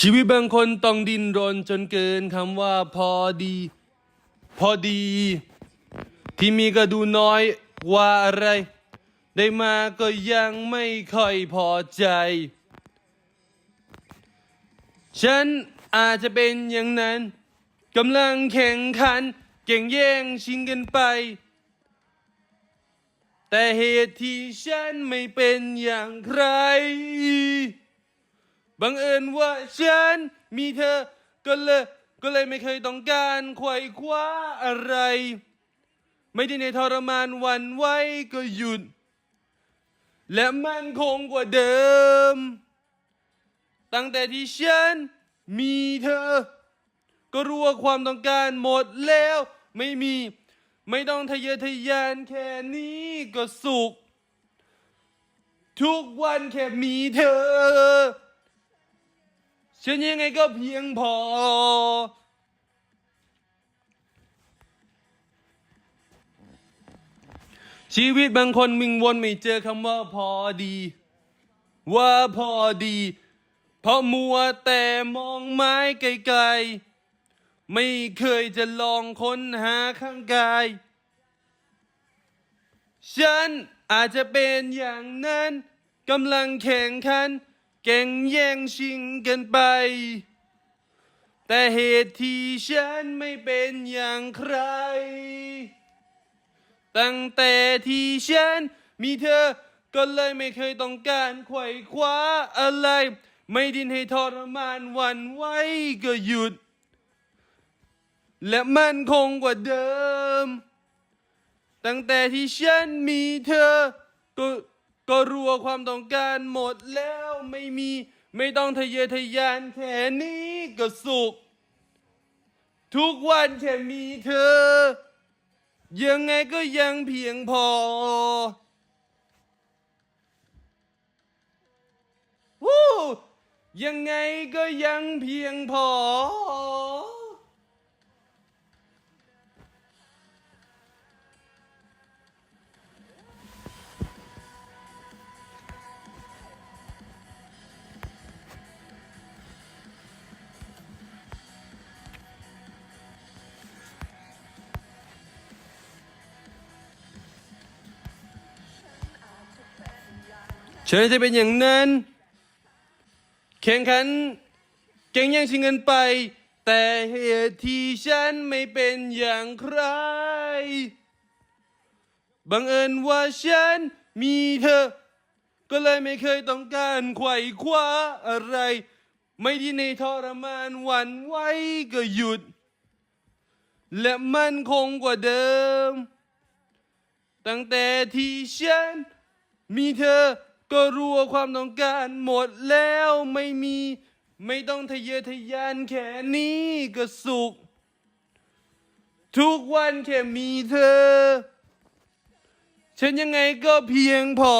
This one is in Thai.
ชีวิตบางคนต้องดิ้นรนจนเกินคำว่าพอดี พอดี ที่มีก็ดูน้อยว่าอะไร ได้มาก็ยังไม่ค่อยพอใจ ฉันอาจจะเป็นอย่างนั้นกำลังแข่งขัน เก่งแย่งชิงกันไป แต่เหตุที่ฉันไม่เป็นอย่างใคร บังเอิญว่าฉันมีเธอก็เลยก็เลยไม่เคยต้องการไขว่คว้าอะไร ไม่ได้ในทรมานวันไหวก็หยุด และมันคงกว่าเดิม ตั้งแต่ที่ฉันมีเธอ ก็รู้ว่าความต้องการหมดแล้วไม่มี ไม่ต้องทะเยอทะยานแค่นี้ก็สุข ทุกวันแค่มีเธอ ฉันยังไงก็เพียงพอ ชีวิตบางคนมิงวนไม่เจอคำว่าพอดี ว่าพอดี เพราะมัวแต่มองไม้ไกลๆ ไม่เคยจะลองค้นหาข้างกาย ฉันอาจจะเป็นอย่างนั้นกำลังแข่งขัน แก่งแย่งชิงกันไป แต่เหตุที่ฉันไม่เป็นอย่างใคร ตั้งแต่ที่ฉันมีเธอ ก็เลยไม่เคยต้องการไขว่คว้าอะไร ไม่ดินให้ทรมานวันไหวก็หยุด และมันคงกว่าเดิม ตั้งแต่ที่ฉันมีเธอก็ ก็รัวความต้องการหมดแล้วไม่มีไม่ต้องทะเยอทะยานแค่นี้ก็สุข ทุกวันแค่มีเธอ ยังไงก็ยังเพียงพอวู้ยังไงก็ยังเพียงพอ ฉันจะเป็นอย่างนั้นแข่งขันเก่งแย่งชิงเงินไป แต่เหตุที่ฉันไม่เป็นอย่างใคร บังเอิญว่าฉันมีเธอ ก็เลยไม่เคยต้องการไขว่คว้าอะไร ไม่ที่ในทรมานหวันไหวก็หยุด และมั่นคงกว่าเดิม ตั้งแต่ที่ฉันมีเธอ ก็รู้ว่าความต้องการหมดแล้วไม่มี ไม่ต้องทะเยอทะยานแค่นี้ก็สุข ทุกวันแค่มีเธอ ฉันยังไงก็เพียงพอ